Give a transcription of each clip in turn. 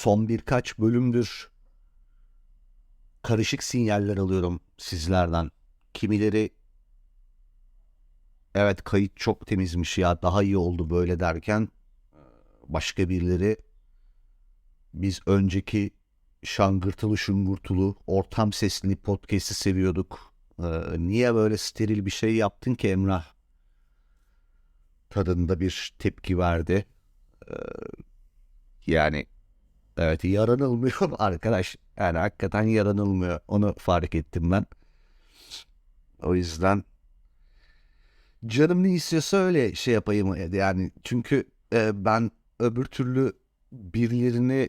son birkaç bölümdür karışık sinyaller alıyorum sizlerden. Kimileri evet kayıt çok temizmiş ya daha iyi oldu böyle derken başka birileri biz önceki şangırtılı şungurtulu ortam sesli podcast'i seviyorduk. Ee, niye böyle steril bir şey yaptın ki Emrah? Tadında bir tepki verdi. Ee, yani evet yaranılmıyor arkadaş. Yani hakikaten yaranılmıyor. Onu fark ettim ben. O yüzden canım ne istiyorsa öyle şey yapayım yani çünkü e, ben öbür türlü birilerini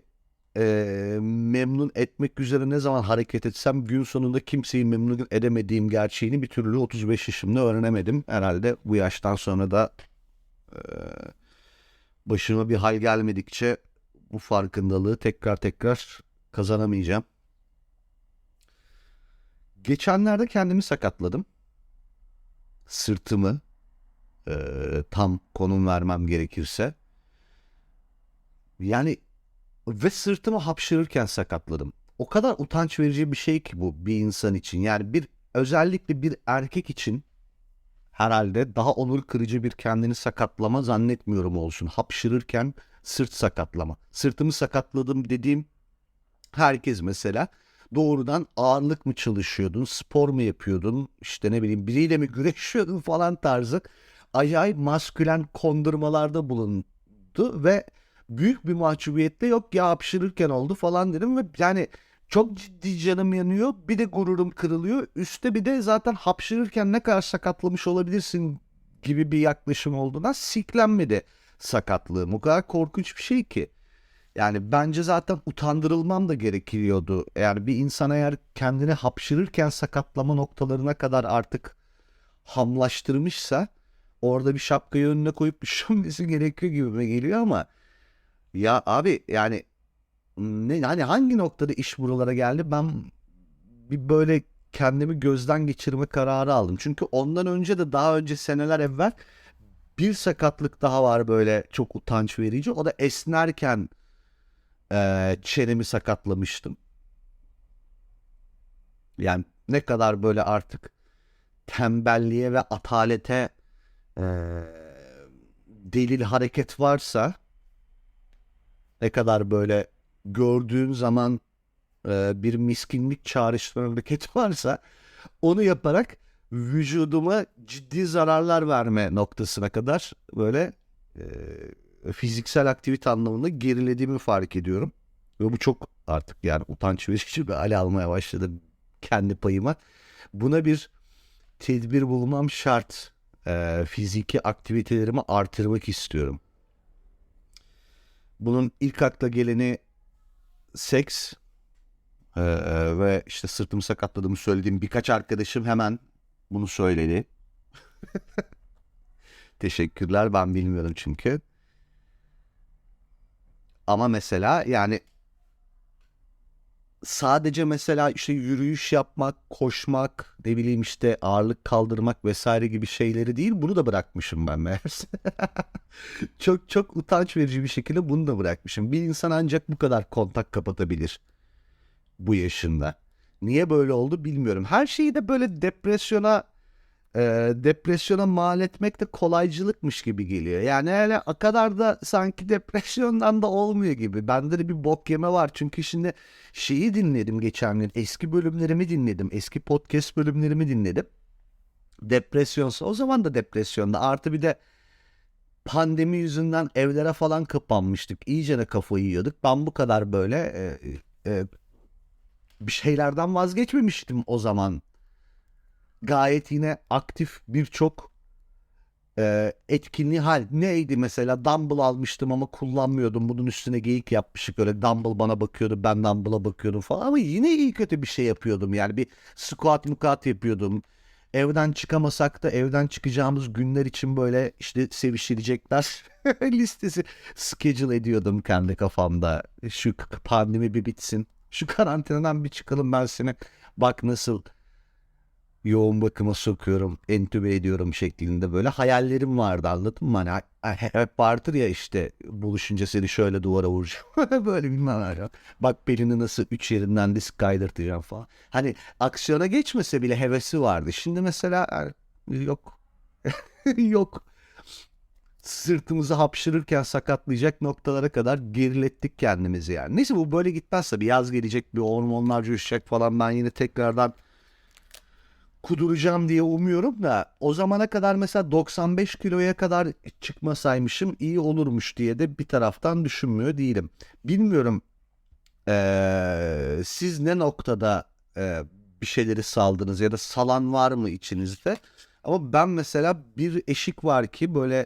e, memnun etmek üzere ne zaman hareket etsem gün sonunda kimseyi memnun edemediğim gerçeğini bir türlü 35 yaşımda öğrenemedim. Herhalde bu yaştan sonra da e, başıma bir hal gelmedikçe bu farkındalığı tekrar tekrar kazanamayacağım. Geçenlerde kendimi sakatladım. Sırtımı e, tam konum vermem gerekirse. Yani ve sırtımı hapşırırken sakatladım. O kadar utanç verici bir şey ki bu bir insan için. Yani bir özellikle bir erkek için herhalde daha onur kırıcı bir kendini sakatlama zannetmiyorum olsun. Hapşırırken sırt sakatlama. Sırtımı sakatladım dediğim herkes mesela doğrudan ağırlık mı çalışıyordun, spor mu yapıyordun, işte ne bileyim biriyle mi güreşiyordun falan tarzı acayip maskülen kondurmalarda bulundu ve büyük bir mahcubiyette yok ya hapşırırken oldu falan dedim ve yani çok ciddi canım yanıyor. Bir de gururum kırılıyor. Üste bir de zaten hapşırırken ne kadar sakatlamış olabilirsin gibi bir yaklaşım olduğundan siklenmedi sakatlığım. O kadar korkunç bir şey ki. Yani bence zaten utandırılmam da gerekiyordu. Yani bir insan eğer kendini hapşırırken sakatlama noktalarına kadar artık hamlaştırmışsa orada bir şapkayı önüne koyup düşünmesi gerekiyor gibime geliyor ama ya abi yani ne hani hangi noktada iş buralara geldi? Ben bir böyle kendimi gözden geçirme kararı aldım. Çünkü ondan önce de daha önce seneler evvel bir sakatlık daha var böyle çok utanç verici. O da esnerken e, çenemi sakatlamıştım. Yani ne kadar böyle artık tembelliğe ve atalete e, delil hareket varsa ne kadar böyle gördüğün zaman e, bir miskinlik çağrıştıran hareket varsa onu yaparak vücuduma ciddi zararlar verme noktasına kadar böyle e, fiziksel aktivite anlamında gerilediğimi fark ediyorum. Ve bu çok artık yani utanç verici bir hale almaya başladı kendi payıma. Buna bir tedbir bulmam şart. E, fiziki aktivitelerimi artırmak istiyorum. Bunun ilk akla geleni seks ee, ve işte sırtımı sakatladığımı söylediğim birkaç arkadaşım hemen bunu söyledi. Teşekkürler ben bilmiyorum çünkü. Ama mesela yani sadece mesela işte yürüyüş yapmak, koşmak, ne bileyim işte ağırlık kaldırmak vesaire gibi şeyleri değil bunu da bırakmışım ben meğerse. çok çok utanç verici bir şekilde bunu da bırakmışım. Bir insan ancak bu kadar kontak kapatabilir bu yaşında. Niye böyle oldu bilmiyorum. Her şeyi de böyle depresyona e, depresyona mal etmek de kolaycılıkmış gibi geliyor. Yani öyle o kadar da sanki depresyondan da olmuyor gibi. Bende de bir bok yeme var. Çünkü şimdi şeyi dinledim geçen gün. Eski bölümlerimi dinledim. Eski podcast bölümlerimi dinledim. Depresyonsa o zaman da depresyonda. Artı bir de pandemi yüzünden evlere falan kapanmıştık. İyice de kafayı yiyorduk. Ben bu kadar böyle e, e, bir şeylerden vazgeçmemiştim o zaman gayet yine aktif birçok e, etkinliği hal. Neydi mesela Dumble almıştım ama kullanmıyordum. Bunun üstüne geyik yapmışık öyle Dumble bana bakıyordu ben Dumble'a bakıyordum falan ama yine iyi kötü bir şey yapıyordum. Yani bir squat mukat yapıyordum. Evden çıkamasak da evden çıkacağımız günler için böyle işte sevişilecekler listesi schedule ediyordum kendi kafamda. Şu pandemi bir bitsin. Şu karantinadan bir çıkalım ben seni bak nasıl yoğun bakıma sokuyorum, entübe ediyorum şeklinde böyle hayallerim vardı anladın mı? Hani hep vardır ya işte buluşunca seni şöyle duvara vuracağım. böyle bilmem ne. Bak belini nasıl üç yerinden disk kaydırtacağım falan. Hani aksiyona geçmese bile hevesi vardı. Şimdi mesela yani yok. yok. Sırtımızı hapşırırken sakatlayacak noktalara kadar gerilettik kendimizi yani. Neyse bu böyle gitmezse bir yaz gelecek bir hormonlar coşacak falan ben yine tekrardan kuduracağım diye umuyorum da o zamana kadar mesela 95 kiloya kadar çıkmasaymışım iyi olurmuş diye de bir taraftan düşünmüyor değilim. Bilmiyorum ee, siz ne noktada e, bir şeyleri saldınız ya da salan var mı içinizde? Ama ben mesela bir eşik var ki böyle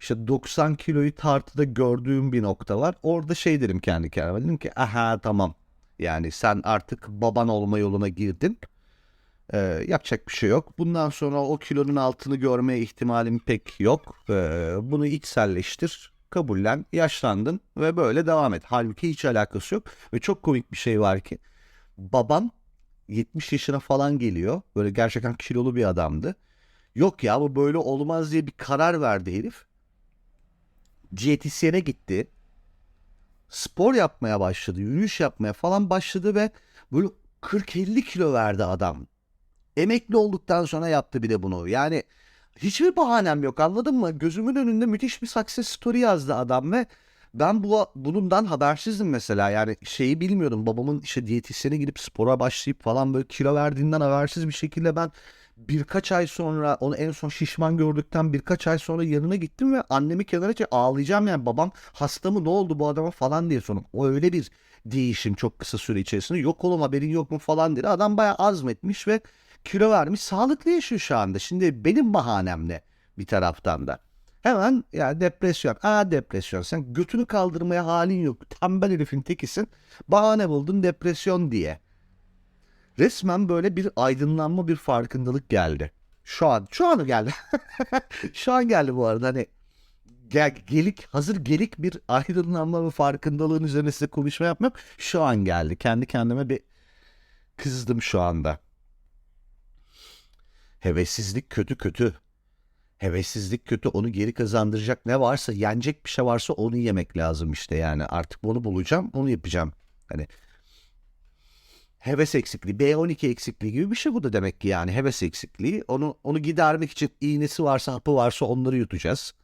işte 90 kiloyu tartıda gördüğüm bir nokta var. Orada şey dedim kendi kendime. Dedim ki aha tamam. Yani sen artık baban olma yoluna girdin. Ee, yapacak bir şey yok. Bundan sonra o kilonun altını görme ihtimalim pek yok. Ee, bunu içselleştir, kabullen, yaşlandın ve böyle devam et. Halbuki hiç alakası yok. Ve çok komik bir şey var ki babam 70 yaşına falan geliyor. Böyle gerçekten kilolu bir adamdı. Yok ya bu böyle olmaz diye bir karar verdi herif. Diyetisyene gitti. Spor yapmaya başladı. Yürüyüş yapmaya falan başladı ve böyle 40-50 kilo verdi adam. Emekli olduktan sonra yaptı bir de bunu. Yani hiçbir bahanem yok anladın mı? Gözümün önünde müthiş bir success story yazdı adam ve ben bu bundan habersizdim mesela. Yani şeyi bilmiyordum. Babamın işte diyetisyene gidip spora başlayıp falan böyle kilo verdiğinden habersiz bir şekilde ben birkaç ay sonra onu en son şişman gördükten birkaç ay sonra yanına gittim ve annemi kenara çekip ağlayacağım yani babam hasta mı ne oldu bu adama falan diye sordum. O öyle bir değişim çok kısa süre içerisinde yok oğlum haberin yok mu falan dedi. Adam bayağı azmetmiş ve kilo vermiş sağlıklı yaşıyor şu anda. Şimdi benim bahanem ne bir taraftan da. Hemen ya depresyon. Aa depresyon. Sen götünü kaldırmaya halin yok. Tembel herifin tekisin. Bahane buldun depresyon diye. Resmen böyle bir aydınlanma, bir farkındalık geldi. Şu an, şu an geldi. şu an geldi bu arada hani gel, gelik, hazır gelik bir aydınlanma ve farkındalığın üzerine size konuşma yapmam. Şu an geldi. Kendi kendime bir kızdım şu anda. Hevessizlik kötü kötü. Hevessizlik kötü. Onu geri kazandıracak ne varsa, yenecek bir şey varsa onu yemek lazım işte yani. Artık bunu bulacağım, onu yapacağım. Hani heves eksikliği, B12 eksikliği gibi bir şey bu da demek ki yani heves eksikliği. Onu onu gidermek için iğnesi varsa, hapı varsa onları yutacağız.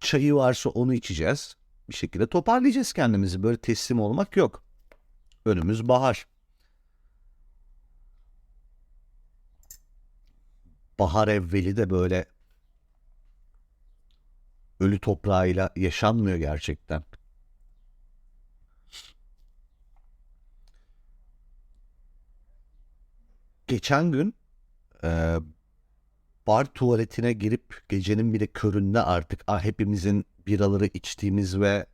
Çayı varsa onu içeceğiz. Bir şekilde toparlayacağız kendimizi. Böyle teslim olmak yok. Önümüz bahar. Bahar evveli de böyle ölü toprağıyla yaşanmıyor gerçekten. Geçen gün e, bar tuvaletine girip gecenin bir de köründe artık ah, hepimizin biraları içtiğimiz ve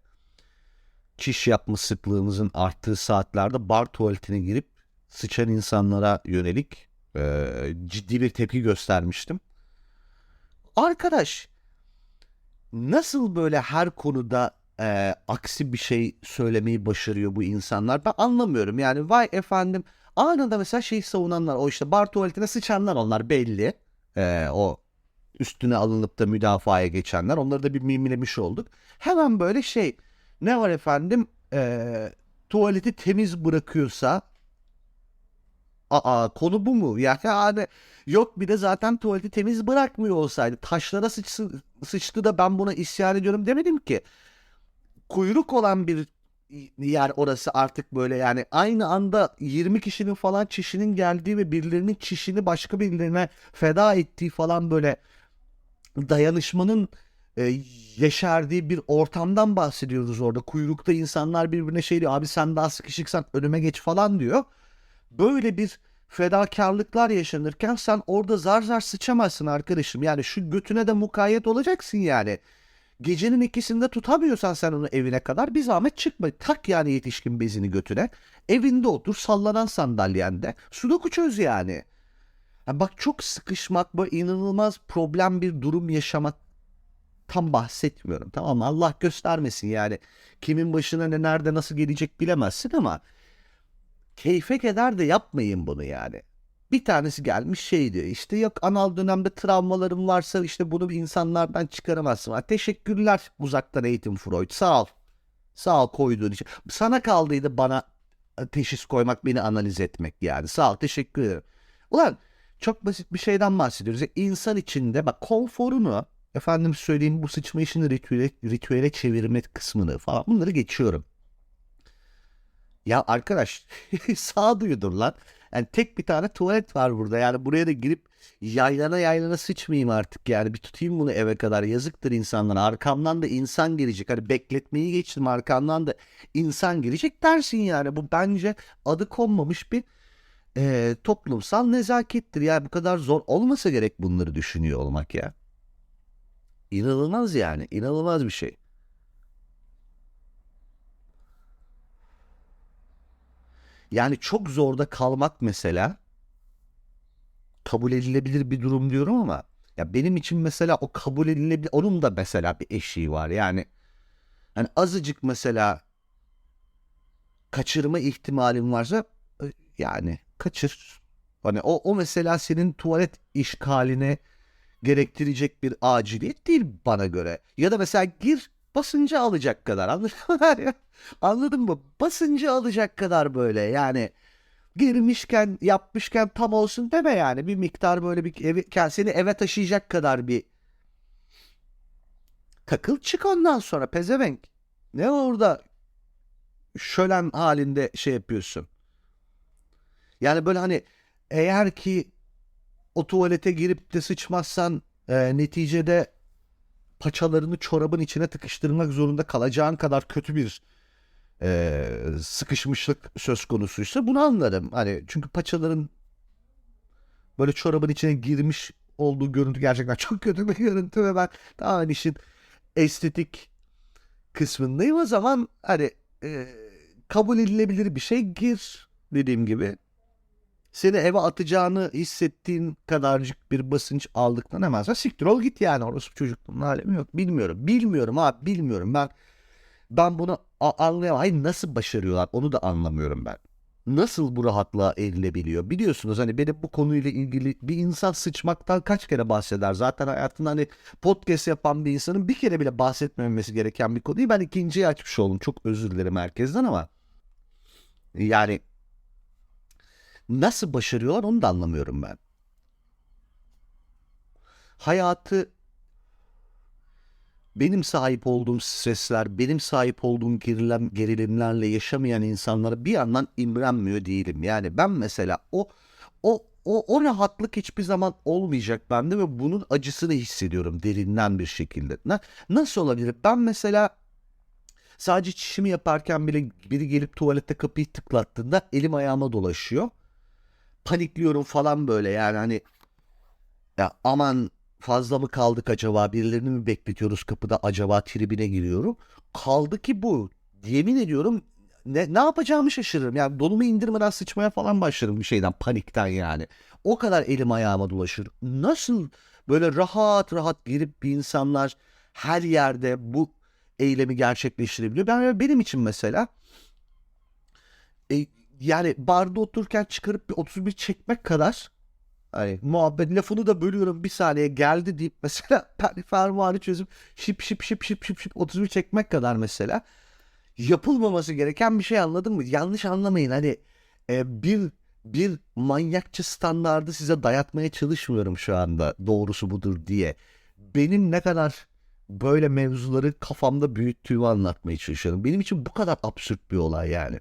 çiş yapma sıklığımızın arttığı saatlerde bar tuvaletine girip sıçan insanlara yönelik e, ciddi bir tepki göstermiştim. Arkadaş nasıl böyle her konuda e, aksi bir şey söylemeyi başarıyor bu insanlar? Ben anlamıyorum. Yani vay efendim Anında mesela şey savunanlar o işte bar tuvaletine sıçanlar onlar belli. Ee, o üstüne alınıp da müdafaya geçenler. Onları da bir mimlemiş olduk. Hemen böyle şey ne var efendim ee, tuvaleti temiz bırakıyorsa Aa konu bu mu? Yani hani yok bir de zaten tuvaleti temiz bırakmıyor olsaydı taşlara sıçtı, sıçtı da ben buna isyan ediyorum demedim ki. Kuyruk olan bir yer orası artık böyle yani aynı anda 20 kişinin falan çişinin geldiği ve birilerinin çişini başka birilerine feda ettiği falan böyle dayanışmanın e, yeşerdiği bir ortamdan bahsediyoruz orada. Kuyrukta insanlar birbirine şey diyor abi sen daha sıkışıksan önüme geç falan diyor. Böyle bir fedakarlıklar yaşanırken sen orada zar zar sıçamazsın arkadaşım. Yani şu götüne de mukayyet olacaksın yani. Gecenin ikisinde tutamıyorsan sen onu evine kadar bir zahmet çıkma. Tak yani yetişkin bezini götüne. Evinde otur sallanan sandalyende. Sudoku çöz yani. yani bak çok sıkışmak bu inanılmaz problem bir durum yaşamak tam bahsetmiyorum tamam mı? Allah göstermesin yani. Kimin başına ne nerede nasıl gelecek bilemezsin ama keyfe keder de yapmayın bunu yani. Bir tanesi gelmiş şey diyor işte yok anal dönemde travmalarım varsa işte bunu insanlardan çıkaramazsın. Ha, teşekkürler uzaktan eğitim Freud sağ ol. Sağ ol koyduğun için. Sana kaldıydı bana teşhis koymak beni analiz etmek yani. Sağ ol teşekkür ederim. Ulan çok basit bir şeyden bahsediyoruz. Ya, insan içinde bak konforunu efendim söyleyeyim bu sıçma işini ritüele, ritüele çevirme kısmını falan bunları geçiyorum. Ya arkadaş sağduyudur lan. Yani tek bir tane tuvalet var burada. Yani buraya da girip yaylana yaylana sıçmayayım artık. Yani bir tutayım bunu eve kadar. Yazıktır insanlara. Arkamdan da insan gelecek. Hani bekletmeyi geçtim arkamdan da insan gelecek dersin yani. Bu bence adı konmamış bir e, toplumsal nezakettir. Yani bu kadar zor olmasa gerek bunları düşünüyor olmak ya. İnanılmaz yani. İnanılmaz bir şey. Yani çok zorda kalmak mesela kabul edilebilir bir durum diyorum ama ya benim için mesela o kabul edilebilir onun da mesela bir eşiği var. Yani hani azıcık mesela kaçırma ihtimalin varsa e, yani kaçır. Hani o, o mesela senin tuvalet işgaline gerektirecek bir aciliyet değil bana göre. Ya da mesela gir basıncı alacak kadar anladın mı? anladın mı? Basıncı alacak kadar böyle yani girmişken yapmışken tam olsun deme yani bir miktar böyle bir evi, seni eve taşıyacak kadar bir takıl çık ondan sonra pezevenk. Ne orada şölen halinde şey yapıyorsun. Yani böyle hani eğer ki o tuvalete girip de sıçmazsan e, neticede paçalarını çorabın içine tıkıştırmak zorunda kalacağın kadar kötü bir e, sıkışmışlık söz konusuysa bunu anlarım. Hani çünkü paçaların böyle çorabın içine girmiş olduğu görüntü gerçekten çok kötü bir görüntü ve ben tamamen işin estetik kısmındayım. O zaman hani e, kabul edilebilir bir şey gir dediğim gibi seni eve atacağını hissettiğin kadarcık bir basınç aldıktan hemen sonra siktir ol git yani orası çocukluğun alemi yok. Bilmiyorum. Bilmiyorum abi bilmiyorum. Ben ben bunu anlayamam. Hayır nasıl başarıyorlar onu da anlamıyorum ben. Nasıl bu rahatlığa erilebiliyor? Biliyorsunuz hani benim bu konuyla ilgili bir insan sıçmaktan kaç kere bahseder. Zaten hayatında hani podcast yapan bir insanın bir kere bile bahsetmemesi gereken bir konuyu ben ikinciyi açmış oldum. Çok özür dilerim herkesten ama yani Nasıl başarıyorlar onu da anlamıyorum ben. Hayatı benim sahip olduğum stresler, benim sahip olduğum gerilim, gerilimlerle yaşamayan insanlara bir yandan imrenmiyor değilim. Yani ben mesela o o o, o rahatlık hiçbir zaman olmayacak bende ve bunun acısını hissediyorum derinden bir şekilde. Na, nasıl olabilir? Ben mesela sadece çişimi yaparken bile biri gelip tuvalette kapıyı tıklattığında elim ayağıma dolaşıyor panikliyorum falan böyle yani hani ya aman fazla mı kaldık acaba birilerini mi bekletiyoruz kapıda acaba tribine giriyorum. Kaldı ki bu yemin ediyorum ne, ne yapacağımı şaşırırım. Yani donumu indirmeden sıçmaya falan başlarım bir şeyden panikten yani. O kadar elim ayağıma dolaşır. Nasıl böyle rahat rahat girip bir insanlar her yerde bu eylemi gerçekleştirebiliyor. Ben benim için mesela e, yani barda otururken çıkarıp bir 31 çekmek kadar hani muhabbet lafını da bölüyorum bir saniye geldi deyip mesela fermuarı çözüp şip şip şip şip şip şip 31 çekmek kadar mesela yapılmaması gereken bir şey anladın mı? Yanlış anlamayın hani e, bir bir manyakça standardı size dayatmaya çalışmıyorum şu anda doğrusu budur diye. Benim ne kadar böyle mevzuları kafamda büyüttüğümü anlatmaya çalışıyorum. Benim için bu kadar absürt bir olay yani.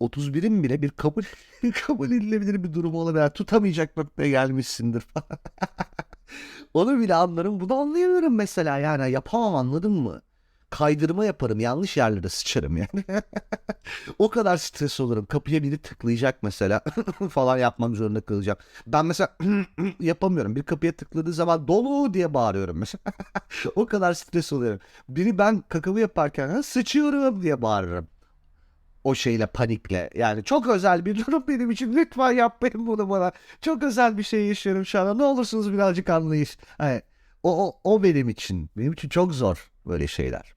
31'in bile bir kabul kabul edilebilir bir durum olabilir. Tutamayacak noktaya gelmişsindir. Onu bile anlarım. Bunu anlayamıyorum mesela yani. Yapamam anladın mı? Kaydırma yaparım. Yanlış yerlere sıçarım yani. o kadar stres olurum. Kapıya biri tıklayacak mesela falan yapmam zorunda kalacağım. Ben mesela yapamıyorum. Bir kapıya tıkladığı zaman dolu diye bağırıyorum mesela. o kadar stres oluyorum. Biri ben kakamı yaparken sıçıyorum diye bağırırım o şeyle panikle. Yani çok özel bir durum benim için. Lütfen yapmayın bunu bana. Çok özel bir şey yaşıyorum şu anda. Ne olursunuz birazcık anlayış. Hani, o, o, o benim için. Benim için çok zor böyle şeyler.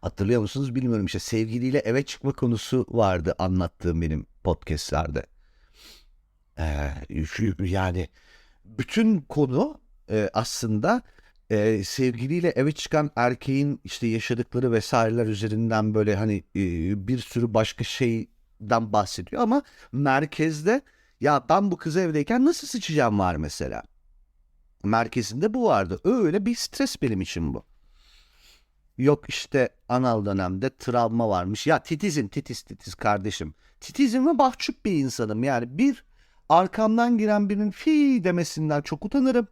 Hatırlıyor musunuz bilmiyorum işte sevgiliyle eve çıkma konusu vardı anlattığım benim podcastlerde. Ee, yani bütün konu e, aslında e, sevgiliyle eve çıkan erkeğin işte yaşadıkları vesaireler üzerinden böyle hani e, bir sürü başka şeyden bahsediyor ama merkezde ya ben bu kızı evdeyken nasıl sıçacağım var mesela. Merkezinde bu vardı. Öyle bir stres benim için bu. Yok işte anal dönemde travma varmış. Ya titizim titiz titiz kardeşim. Titizim ve mahcup bir insanım. Yani bir arkamdan giren birinin fi demesinden çok utanırım.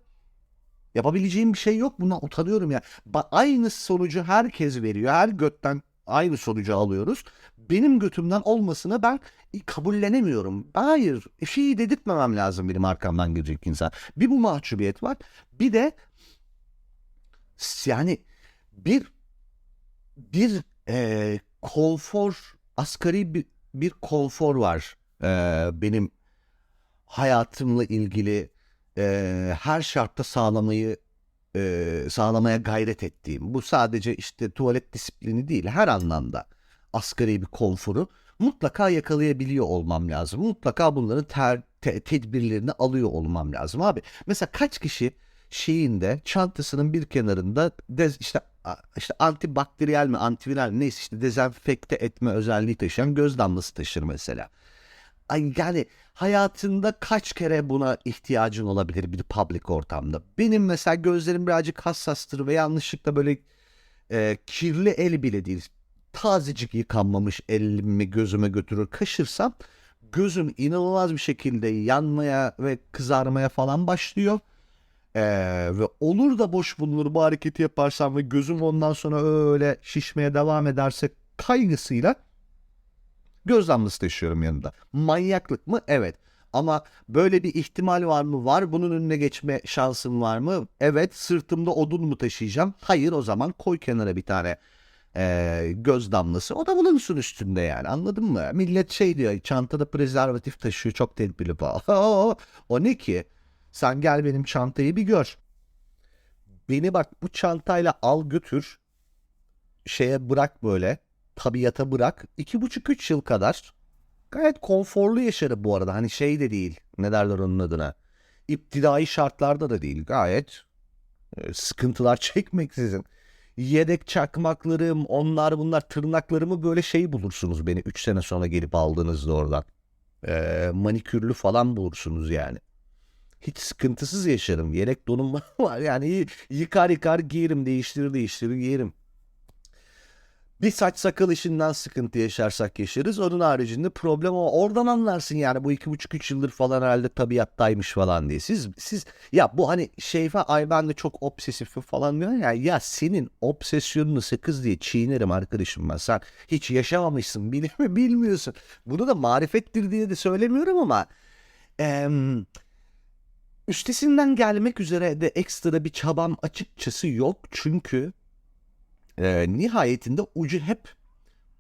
Yapabileceğim bir şey yok. Buna utanıyorum ya. Ba- aynı sonucu herkes veriyor. Her götten aynı sonucu alıyoruz. Benim götümden olmasını ben kabullenemiyorum. Hayır. Fi dedirtmemem lazım benim arkamdan girecek insan. Bir bu mahcubiyet var. Bir de yani bir bir e, konfor asgari bir, bir konfor var e, benim hayatımla ilgili e, her şartta sağlamayı e, sağlamaya gayret ettiğim bu sadece işte tuvalet disiplini değil her anlamda asgari bir konforu mutlaka yakalayabiliyor olmam lazım. Mutlaka bunların ter, te- tedbirlerini alıyor olmam lazım abi. Mesela kaç kişi şeyinde çantasının bir kenarında dez, işte işte antibakteriyel mi antiviral neyse işte dezenfekte etme özelliği taşıyan göz damlası taşır mesela. Yani hayatında kaç kere buna ihtiyacın olabilir bir public ortamda. Benim mesela gözlerim birazcık hassastır ve yanlışlıkla böyle e, kirli el bile değil. Tazecik yıkanmamış elimi gözüme götürür kaşırsam gözüm inanılmaz bir şekilde yanmaya ve kızarmaya falan başlıyor. Ee, ve olur da boş bulunur bu hareketi yaparsam ve gözüm ondan sonra öyle şişmeye devam ederse kaygısıyla göz damlası taşıyorum yanında. Manyaklık mı? Evet. Ama böyle bir ihtimal var mı? Var. Bunun önüne geçme şansım var mı? Evet. Sırtımda odun mu taşıyacağım? Hayır. O zaman koy kenara bir tane e, göz damlası. O da bulunsun üstünde yani. Anladın mı? Millet şey diyor. Çantada prezervatif taşıyor. Çok tedbirli falan. o, ne ki? Sen gel benim çantayı bir gör. Beni bak bu çantayla al götür. Şeye bırak böyle. Tabiata bırak. İki buçuk üç yıl kadar gayet konforlu yaşarım bu arada. Hani şey de değil. Ne derler onun adına. İptidai şartlarda da değil. Gayet e, sıkıntılar çekmeksizin. Yedek çakmaklarım, onlar bunlar tırnaklarımı böyle şey bulursunuz beni 3 sene sonra gelip aldığınızda oradan. E, manikürlü falan bulursunuz yani. Hiç sıkıntısız yaşarım. Yedek donum var yani yıkar yıkar giyerim değiştirir değiştirir giyerim. Bir saç sakal işinden sıkıntı yaşarsak yaşarız. Onun haricinde problem o. Oradan anlarsın yani bu iki buçuk üç yıldır falan herhalde tabiattaymış falan diye. Siz siz ya bu hani Şeyfe ay ben de çok obsesifim falan diyor ya. Ya senin obsesyonunu sakız diye çiğnerim arkadaşım ben. Sen hiç yaşamamışsın bil bilmiyorsun. Bunu da marifettir diye de söylemiyorum ama em, üstesinden gelmek üzere de ekstra bir çabam açıkçası yok. Çünkü e, nihayetinde ucu hep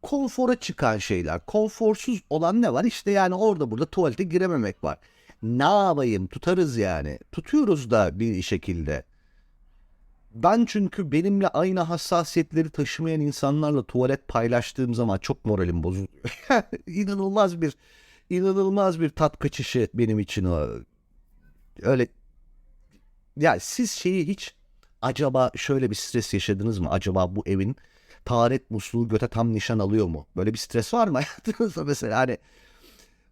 konfora çıkan şeyler. Konforsuz olan ne var? İşte yani orada burada tuvalete girememek var. Ne yapayım? Tutarız yani. Tutuyoruz da bir şekilde. Ben çünkü benimle aynı hassasiyetleri taşımayan insanlarla tuvalet paylaştığım zaman çok moralim bozuluyor. inanılmaz bir inanılmaz bir tat kaçışı benim için o. Öyle ya siz şeyi hiç acaba şöyle bir stres yaşadınız mı? Acaba bu evin taharet musluğu göte tam nişan alıyor mu? Böyle bir stres var mı hayatınızda mesela hani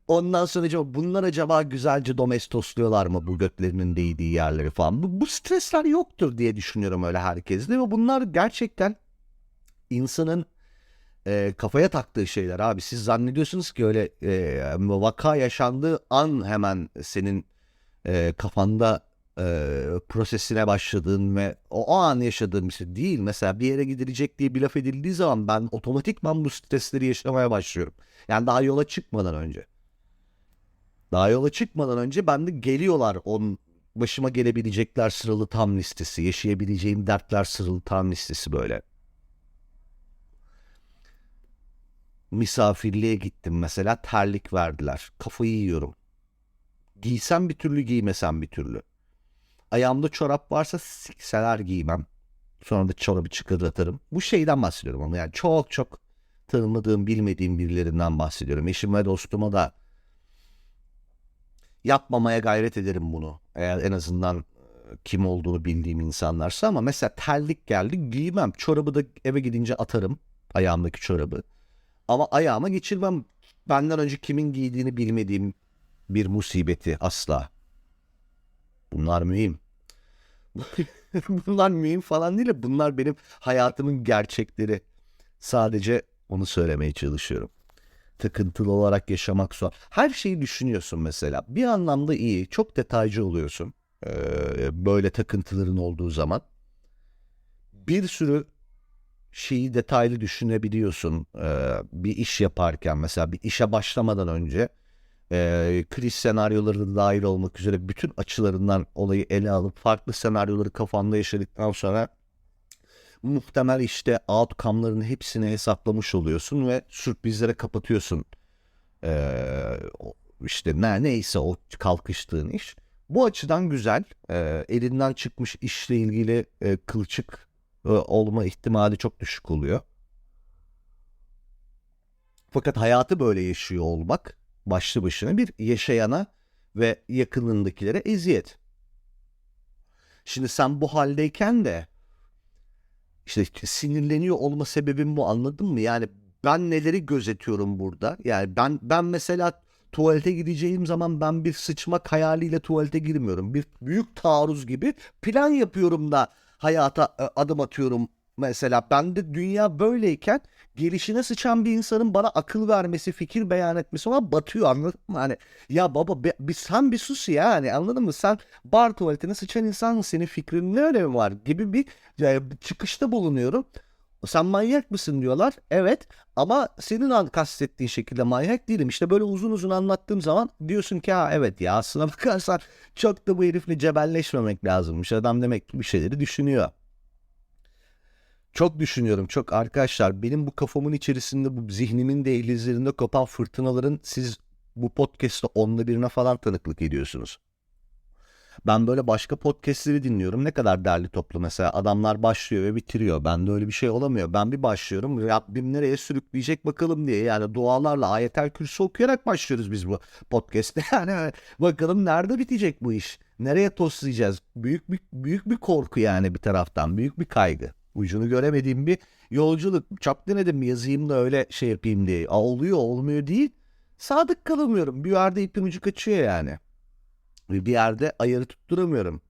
ondan sonra acaba bunlar acaba güzelce domestosluyorlar mı bu götlerinin değdiği yerleri falan? Bu, bu stresler yoktur diye düşünüyorum öyle herkeste ve bunlar gerçekten insanın e, kafaya taktığı şeyler abi. Siz zannediyorsunuz ki öyle e, vaka yaşandığı an hemen senin e, kafanda e, prosesine başladığın ve o, o an yaşadığın bir şey değil. Mesela bir yere gidilecek diye bir laf edildiği zaman ben otomatikman bu stresleri yaşamaya başlıyorum. Yani daha yola çıkmadan önce. Daha yola çıkmadan önce bende geliyorlar on başıma gelebilecekler sıralı tam listesi, yaşayabileceğim dertler sıralı tam listesi böyle. Misafirliğe gittim mesela terlik verdiler. Kafayı yiyorum. Giysem bir türlü giymesem bir türlü. Ayağımda çorap varsa sikseler giymem. Sonra da çorabı çıkartırım. Bu şeyden bahsediyorum ama yani çok çok tanımadığım bilmediğim birilerinden bahsediyorum. Eşim ve dostuma da yapmamaya gayret ederim bunu. Eğer en azından e, kim olduğunu bildiğim insanlarsa ama mesela terlik geldi giymem. Çorabı da eve gidince atarım. Ayağımdaki çorabı. Ama ayağıma geçirmem. Benden önce kimin giydiğini bilmediğim bir musibeti asla. Bunlar mühim. bunlar mühim falan değil de bunlar benim hayatımın gerçekleri. Sadece onu söylemeye çalışıyorum. Takıntılı olarak yaşamak zor. Her şeyi düşünüyorsun mesela. Bir anlamda iyi. Çok detaycı oluyorsun. Ee, böyle takıntıların olduğu zaman. Bir sürü şeyi detaylı düşünebiliyorsun. Ee, bir iş yaparken mesela bir işe başlamadan önce e, kriz senaryoları da dahil olmak üzere bütün açılarından olayı ele alıp farklı senaryoları kafanda yaşadıktan sonra muhtemel işte outcome'ların hepsini hesaplamış oluyorsun ve sürprizlere kapatıyorsun. Ee, işte ne neyse o kalkıştığın iş. Bu açıdan güzel. Ee, elinden çıkmış işle ilgili e, kılçık e, olma ihtimali çok düşük oluyor. Fakat hayatı böyle yaşıyor olmak başlı başına bir yaşayana ve yakınındakilere eziyet. Şimdi sen bu haldeyken de işte sinirleniyor olma sebebim bu anladın mı? Yani ben neleri gözetiyorum burada? Yani ben ben mesela tuvalete gideceğim zaman ben bir sıçmak hayaliyle tuvalete girmiyorum. Bir büyük taarruz gibi plan yapıyorum da hayata e, adım atıyorum mesela. Ben de dünya böyleyken gelişine sıçan bir insanın bana akıl vermesi, fikir beyan etmesi ona batıyor anladın mı? Hani ya baba be, bir, sen bir sus ya hani anladın mı? Sen bar tuvaletine sıçan insan senin fikrin ne önemi var gibi bir yani çıkışta bulunuyorum. Sen manyak mısın diyorlar. Evet ama senin an kastettiğin şekilde manyak değilim. İşte böyle uzun uzun anlattığım zaman diyorsun ki ha evet ya aslına bakarsan çok da bu herifle cebelleşmemek lazımmış. Adam demek ki bir şeyleri düşünüyor. Çok düşünüyorum çok arkadaşlar benim bu kafamın içerisinde bu zihnimin dehlizlerinde kopan fırtınaların siz bu podcast'ta onda birine falan tanıklık ediyorsunuz. Ben böyle başka podcastleri dinliyorum. Ne kadar derli toplu mesela adamlar başlıyor ve bitiriyor. Ben de öyle bir şey olamıyor. Ben bir başlıyorum. Rabbim nereye sürükleyecek bakalım diye. Yani dualarla ayetel kürsü okuyarak başlıyoruz biz bu podcast'te. Yani bakalım nerede bitecek bu iş? Nereye toslayacağız? Büyük bir, büyük bir korku yani bir taraftan. Büyük bir kaygı. Ucunu göremediğim bir yolculuk. Çap denedim yazayım da öyle şey yapayım diye. Oluyor olmuyor değil. Sadık kalamıyorum. Bir yerde ipin ucu kaçıyor yani bir yerde ayarı tutturamıyorum.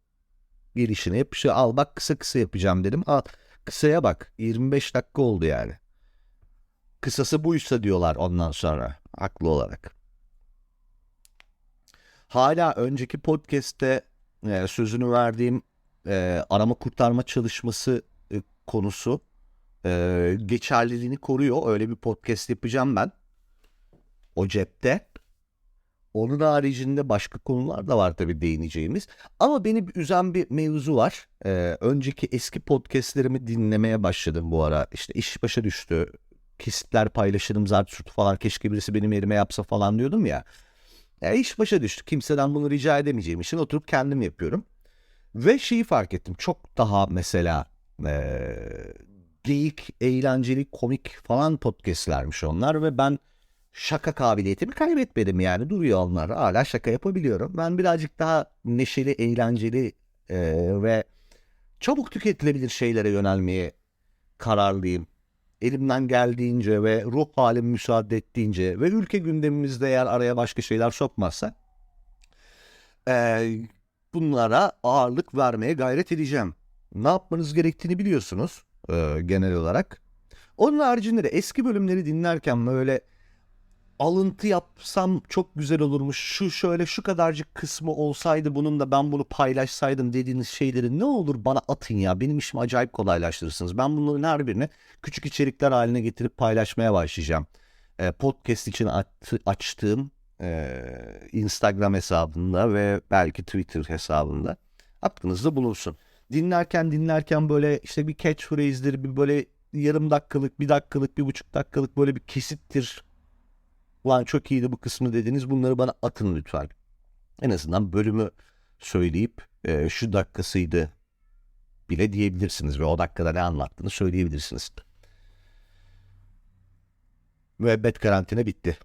Girişine yapışıyor. Al bak kısa kısa yapacağım dedim. Al kısaya bak. 25 dakika oldu yani. Kısası buysa diyorlar ondan sonra. Haklı olarak. Hala önceki podcast'te e, sözünü verdiğim e, arama kurtarma çalışması konusu e, geçerliliğini koruyor. Öyle bir podcast yapacağım ben. O cepte. Onun haricinde başka konular da var tabii değineceğimiz. Ama beni üzen bir mevzu var. Ee, önceki eski podcastlerimi dinlemeye başladım bu ara. İşte iş başa düştü. Kesitler paylaşırım zaten falan keşke birisi benim yerime yapsa falan diyordum ya. ya. iş başa düştü. Kimseden bunu rica edemeyeceğim için oturup kendim yapıyorum. Ve şeyi fark ettim. Çok daha mesela ee, geyik, eğlenceli, komik falan podcastlermiş onlar ve ben şaka kabiliyetimi kaybetmedim yani duruyor onlar. Hala şaka yapabiliyorum. Ben birazcık daha neşeli, eğlenceli e, ve çabuk tüketilebilir şeylere yönelmeye kararlıyım. Elimden geldiğince ve ruh halim müsaade ettiğince ve ülke gündemimizde eğer araya başka şeyler sokmazsa e, bunlara ağırlık vermeye gayret edeceğim. Ne yapmanız gerektiğini biliyorsunuz e, genel olarak. Onun haricinde de eski bölümleri dinlerken böyle alıntı yapsam çok güzel olurmuş. Şu şöyle şu kadarcık kısmı olsaydı bunun da ben bunu paylaşsaydım dediğiniz şeyleri ne olur bana atın ya. Benim işimi acayip kolaylaştırırsınız. Ben bunların her birini küçük içerikler haline getirip paylaşmaya başlayacağım. E, podcast için açtığım e, Instagram hesabında ve belki Twitter hesabında aklınızda bulunsun. Dinlerken dinlerken böyle işte bir catchphrase'dir, bir böyle yarım dakikalık, bir dakikalık, bir buçuk dakikalık böyle bir kesittir Ulan çok iyiydi bu kısmı dediniz bunları bana atın lütfen. En azından bölümü söyleyip e, şu dakikasıydı bile diyebilirsiniz ve o dakikada ne anlattığını söyleyebilirsiniz. Müebbet karantina bitti.